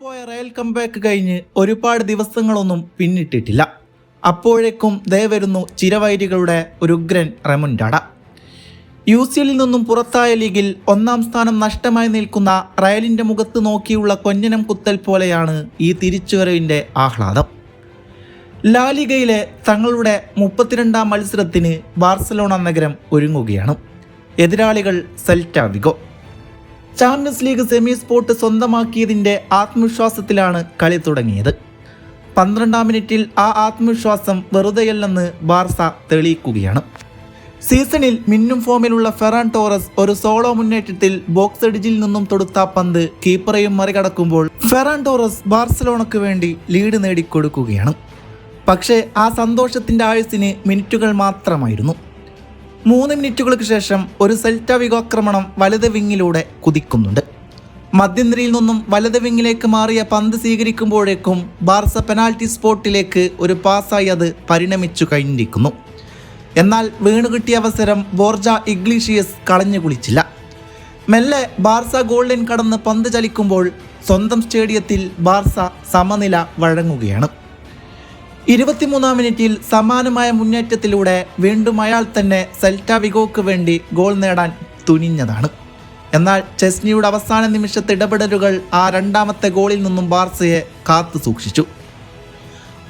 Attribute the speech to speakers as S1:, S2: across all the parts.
S1: പോയ Real comeback കഴിഞ്ഞ് ഒരുപാട് ദിവസങ്ങളൊന്നും പിന്നിട്ടിട്ടില്ല. അപ്പോഴേക്കും ദേ വരുന്നു ചിരവൈരികളുടെ ഒരു ഉഗ്രൻ റെമുൻഡാട. യു സി എല്ലിൽ നിന്നും പുറത്തായ ലീഗിൽ ഒന്നാം സ്ഥാനം നഷ്ടമായി നിൽക്കുന്ന റയലിന്റെ മുഖത്ത് നോക്കിയുള്ള കൊഞ്ഞനം കുത്തൽ പോലെയാണ് ഈ തിരിച്ചുവരവിന്റെ ആഹ്ലാദം. ലാലിഗയിലെ തങ്ങളുടെ മുപ്പത്തിരണ്ടാം മത്സരത്തിന് ബാർസലോണ നഗരം ഒരുങ്ങുകയാണ്. എതിരാളികൾ Celta Vigo. Champions league semi spot സ്വന്തമാക്കിയതിന്റെ ആത്മവിശ്വാസത്തിലാണ് കളി തുടങ്ങിയത്. പന്ത്രണ്ടാം മിനിറ്റിൽ ആ ആത്മവിശ്വാസം വെറുതെയല്ലെന്ന് ബാർസ തെളിയിക്കുകയാണ്. സീസണിൽ മിന്നും ഫോമിലുള്ള ഫെറാൻ ടോറസ് ഒരു സോളോ മുന്നേറ്റത്തിൽ ബോക്സ് എഡിജിൽ നിന്നും തൊടുത്ത പന്ത് കീപ്പറെയും മറികടക്കുമ്പോൾ ഫെറാൻ ടോറസ് ബാർസലോണയ്ക്ക് വേണ്ടി ലീഡ് നേടിക്കൊടുക്കുകയാണ്. പക്ഷേ ആ സന്തോഷത്തിന്റെ ആയുസിന് മിനിറ്റുകൾ മാത്രമായിരുന്നു. മൂന്ന് മിനിറ്റുകൾക്ക് ശേഷം ഒരു സെൽറ്റ വികാക്രമണം വലത് വിങ്ങിലൂടെ കുതിക്കുന്നുണ്ട്. മധ്യനിരയിൽ നിന്നും വലത് വിങ്ങിലേക്ക് മാറിയ പന്ത് സ്വീകരിക്കുമ്പോഴേക്കും ബാർസ പെനാൽറ്റി സ്പോട്ടിലേക്ക് ഒരു പാസ്സായി അത് പരിണമിച്ചു കഴിഞ്ഞിരിക്കുന്നു. എന്നാൽ വീണു കിട്ടിയ അവസരം ബോർജ ഇഗ്ലീഷിയസ് കളഞ്ഞു കുളിച്ചില്ല. മെല്ലെ ബാർസ ഗോൾ ലൈൻ കടന്ന് പന്ത് ചലിക്കുമ്പോൾ സ്വന്തം സ്റ്റേഡിയത്തിൽ ബാർസ സമനില വഴങ്ങുകയാണ്. ഇരുപത്തിമൂന്നാം മിനിറ്റിൽ സമാനമായ മുന്നേറ്റത്തിലൂടെ വീണ്ടും അയാൾ തന്നെ സെൽറ്റ വിഗോക്ക് വേണ്ടി ഗോൾ നേടാൻ തുനിഞ്ഞതാണ്. എന്നാൽ ചെസ്നിയുടെ അവസാന നിമിഷത്തെ ഇടപെടലുകൾ ആ രണ്ടാമത്തെ ഗോളിൽ നിന്നും ബാർസയെ കാത്തു സൂക്ഷിച്ചു.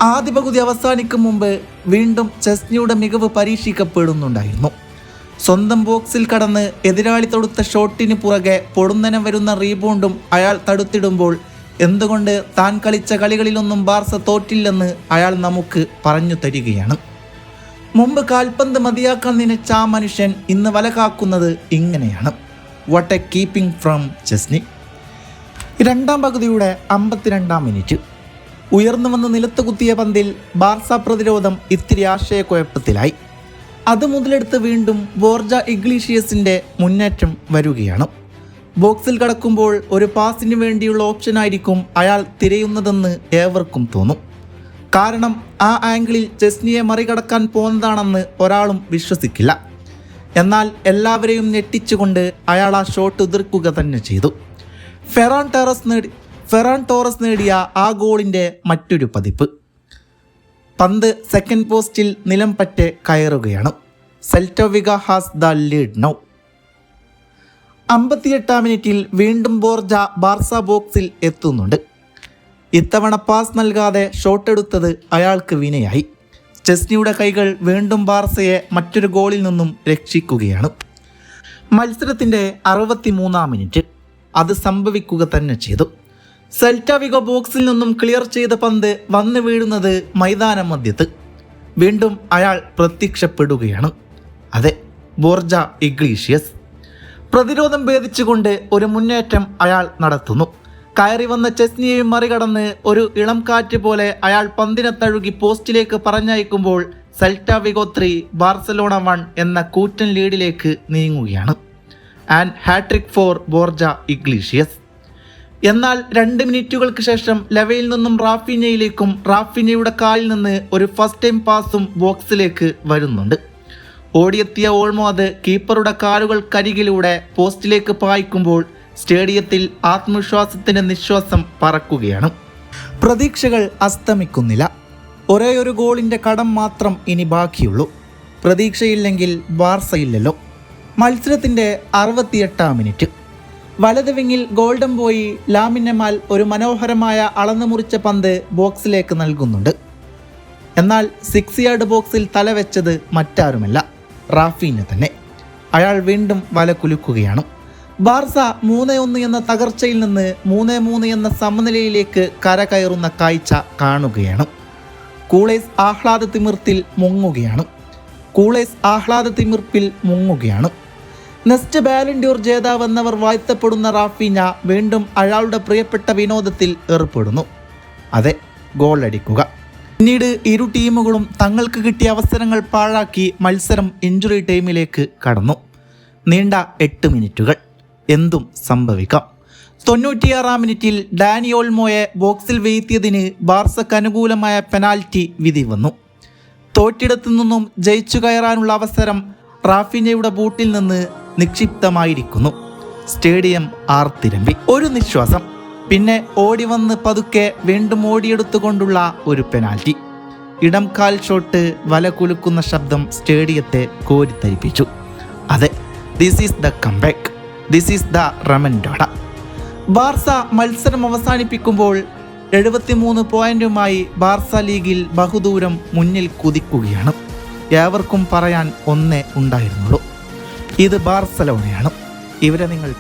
S1: ആദ്യ പകുതി അവസാനിക്കും മുമ്പ് വീണ്ടും ചെസ്നിയുടെ മികവ് പരീക്ഷിക്കപ്പെടുന്നുണ്ടായിരുന്നു. സ്വന്തം ബോക്സിൽ കടന്ന് എതിരാളി തൊടുത്ത ഷോട്ടിന് പുറകെ പൊടുന്നനം വരുന്ന റീബോണ്ടും അയാൾ തടുത്തിടുമ്പോൾ എന്തുകൊണ്ട് താൻ കളിച്ച കളികളിലൊന്നും ബാർസ തോറ്റില്ലെന്ന് അയാൾ നമുക്ക് പറഞ്ഞു തരികയാണ്. മുമ്പ് കാൽപന്ത് മതിയാക്കാൻ നനച്ച ആ മനുഷ്യൻ ഇന്ന് വല കാക്കുന്നത് ഇങ്ങനെയാണ്. What a keeping from Szczesny രണ്ടാം പകുതിയുടെ അമ്പത്തിരണ്ടാം മിനിറ്റ്. ഉയർന്നു വന്ന് നിലത്ത് കുത്തിയ പന്തിൽ ബാർസ പ്രതിരോധം ഇത്തിരി ആശയക്കുഴപ്പത്തിലായി. അത് മുതലെടുത്ത് വീണ്ടും ബോർജ ഇഗ്ലീഷിയസിന്റെ മുന്നേറ്റം വരികയാണ്. ബോക്സിൽ കടക്കുമ്പോൾ ഒരു പാസിന് വേണ്ടിയുള്ള ഓപ്ഷൻ ഓപ്ഷനായിരിക്കും അയാൾ തിരയുന്നതെന്ന് ഏവർക്കും തോന്നും. കാരണം ആ ആംഗിളിൽ ചെസ്നിയെ മറികടക്കാൻ പോകുന്നതാണെന്ന് ഒരാളും വിശ്വസിക്കില്ല. എന്നാൽ എല്ലാവരെയും ഞെട്ടിച്ചുകൊണ്ട് അയാൾ ആ ഷോട്ട് ഉതിർക്കുക തന്നെ ചെയ്തു. ഫെറാൻ ടെറസ് നേടി ഫെറാൻ ടോറസ് നേടിയ ആ ഗോളിന്റെ മറ്റൊരു പതിപ്പ്. പന്ത് സെക്കൻഡ് പോസ്റ്റിൽ നിലം പറ്റെ കയറുകയാണ്. Celta Vigo has the lead now അമ്പത്തിയെട്ടാം മിനിറ്റിൽ വീണ്ടും ബോർജ ബാർസ ബോക്സിൽ എത്തുന്നുണ്ട്. ഇത്തവണ പാസ് നൽകാതെ ഷോട്ട് എടുത്തത് അയാൾക്ക് വിനയായി. ചെസ്നിയുടെ കൈകൾ വീണ്ടും ബാർസയെ മറ്റൊരു ഗോളിൽ നിന്നും രക്ഷിക്കുകയാണ്. മത്സരത്തിന്റെ അറുപത്തിമൂന്നാം മിനിറ്റ്. അത് സംഭവിക്കുക തന്നെ ചെയ്തു. സെൽറ്റാവിഗോ ബോക്സിൽ നിന്നും ക്ലിയർ ചെയ്ത പന്ത് വന്നു വീഴുന്നത് മൈതാന മധ്യത്ത്. വീണ്ടും അയാൾ പ്രത്യക്ഷപ്പെടുകയാണ്. അതെ ബോർജ ഇഗ്ലീഷ്യസ്. പ്രതിരോധം ഭേദിച്ചുകൊണ്ട് ഒരു മുന്നേറ്റം അയാൾ നടത്തുന്നു. കയറി വന്ന ചെസ്നിയെയും മറികടന്ന് ഒരു ഇളം കാറ്റ് പോലെ അയാൾ പന്തിനെ തഴുകി പോസ്റ്റിലേക്ക് പറഞ്ഞയക്കുമ്പോൾ Celta Vigo three Barcelona one എന്ന കൂറ്റൻ ലീഡിലേക്ക് നീങ്ങുകയാണ്. And hattrick for Borja Iglesias. എന്നാൽ രണ്ട് മിനിറ്റുകൾക്ക് ശേഷം ലെവയിൽ നിന്നും റാഫിനയിലേക്കും റാഫിനയുടെ കാലിൽ നിന്ന് ഒരു ഫസ്റ്റ് ടൈം പാസും ബോക്സിലേക്ക് വരുന്നുണ്ട്. ഓടിയെത്തിയ ഓൾമോ അത് കീപ്പറുടെ കാലുകൾക്കരികിലൂടെ പോസ്റ്റിലേക്ക് പായിക്കുമ്പോൾ സ്റ്റേഡിയത്തിൽ ആത്മവിശ്വാസത്തിന്റെ നിശ്വാസം പറക്കുകയാണ്. പ്രതീക്ഷകൾ അസ്തമിക്കുന്നില്ല. ഒരേ ഒരു ഗോളിന്റെ കടം മാത്രം ഇനി ബാക്കിയുള്ളൂ. പ്രതീക്ഷയില്ലെങ്കിൽ ബാർസയില്ലല്ലോ. മത്സരത്തിന്റെ അറുപത്തിയെട്ടാം മിനിറ്റ്. വലത് വിങ്ങിൽ ഗോൾഡൻ ബോയി ലാമിന്നമാൽ ഒരു മനോഹരമായ അളന്നു മുറിച്ച പന്ത് ബോക്സിലേക്ക് നൽകുന്നുണ്ട്. എന്നാൽ സിക്സ് യാർഡ് ബോക്സിൽ തലവെച്ചത് മറ്റാരുമല്ല. റാഫീന് തന്നെ. അയാൾ വീണ്ടും വല കുലുക്കുകയാണ്. ബാർസ മൂന്ന് ഒന്ന് എന്ന തകർച്ചയിൽ നിന്ന് മൂന്ന് മൂന്ന് എന്ന സമനിലയിലേക്ക് കരകയറുന്ന കാഴ്ച കാണുകയാണ്. കൂളേസ് ആഹ്ലാദ തിമിർത്തിൽ മുങ്ങുകയാണ്. കൂളേസ് ആഹ്ലാദ തിമിർപ്പിൽ മുങ്ങുകയാണ്. നെസ്റ്റ് ബാലൻഡ്യൂർ ജേതാവ് എന്നവർ വാഴ്ത്തപ്പെടുന്ന റാഫീഞ്ഞ വീണ്ടും അയാളുടെ പ്രിയപ്പെട്ട വിനോദത്തിൽ ഏർപ്പെടുന്നു. അതെ ഗോൾ അടിക്കുക പിന്നീട് ഇരു ടീമുകളും തങ്ങൾക്ക് കിട്ടിയ അവസരങ്ങൾ പാഴാക്കി മത്സരം ഇഞ്ചുറി ടൈമിലേക്ക് കടന്നു. നീണ്ട എട്ട് മിനിറ്റുകൾ. എന്തും സംഭവിക്കാം. തൊണ്ണൂറ്റിയാറാം മിനിറ്റിൽ ഡാനി ഓൾമോയെ ബോക്സിൽ വീഴ്ത്തിയതിന് ബാർസക്ക് അനുകൂലമായ പെനാൽറ്റി വിധി വന്നു. തോറ്റിടത്തു നിന്നും ജയിച്ചു കയറാനുള്ള അവസരം റാഫിനയുടെ ബൂട്ടിൽ നിന്ന് നിക്ഷിപ്തമായിരിക്കുന്നു. സ്റ്റേഡിയം ആർത്തിരമ്പി. ഒരു നിശ്വാസം. പിന്നെ ഓടി വന്ന് പതുക്കെ വീണ്ടും ഓടിയെടുത്തുകൊണ്ടുള്ള ഒരു പെനാൽറ്റി. ഇടം കാൽ ഷോട്ട് വല കുലുക്കുന്ന ശബ്ദം സ്റ്റേഡിയത്തെ കോരിത്തരിപ്പിച്ചു. അതെ this is the comeback this is the റമൻഡോഡ Barca മത്സരം അവസാനിപ്പിക്കുമ്പോൾ എഴുപത്തിമൂന്ന് പോയിന്റുമായി ബാർസ ലീഗിൽ ബഹുദൂരം മുന്നിൽ കുതിക്കുകയാണ്. ഏവർക്കും പറയാൻ ഒന്നേ ഉണ്ടായിരുന്നുള്ളൂ. ഇത് ബാർസലോണയാണ്. ഇവരെ നിങ്ങൾ